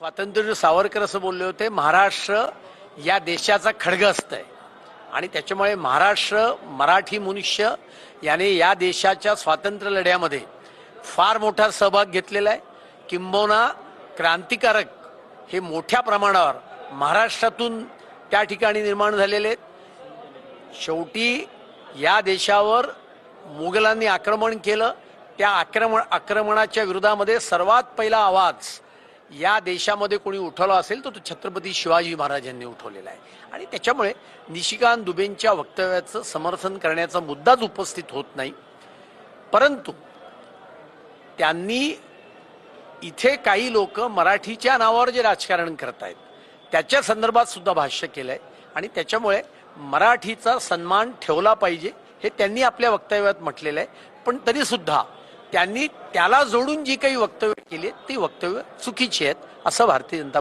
स्वातंत्र्य सावरकर असं बोलले होते महाराष्ट्र या देशाचा खडग आहे आणि त्याच्यामुळे महाराष्ट्र मराठी मनुष्य याने या देशाच्या स्वातंत्र्य लढ्यामध्ये फार मोठा सहभाग घेतलेला आहे. किंबहुना क्रांतिकारक हे मोठ्या प्रमाणावर महाराष्ट्रातून त्या ठिकाणी निर्माण झालेले आहेत. शेवटी या देशावर मुघलांनी आक्रमण केलं. त्या आक्रमण आक्रमणाच्या विरोधामध्ये सर्वात पहिला आवाज या देशामध्ये कोणी उठवला असेल तर तो छत्रपती शिवाजी महाराजांनी उठवलेला आहे. आणि त्याच्यामुळे निशिकांत दुबेंच्या वक्तव्याचं समर्थन करण्याचा मुद्दाच उपस्थित होत नाही. परंतु त्यांनी इथे काही लोक मराठीच्या नावावर जे राजकारण करत आहेत त्याच्या संदर्भात सुद्धा भाष्य केलंय. आणि त्याच्यामुळे मराठीचा सन्मान ठेवला पाहिजे हे त्यांनी आपल्या वक्तव्यात म्हटलेलं आहे. पण तरी सुद्धा त्यांनी त्याला जोडून जी काही वक्तव्य केली ती वक्तव्य चुकीची आहेत असं भारतीय जनता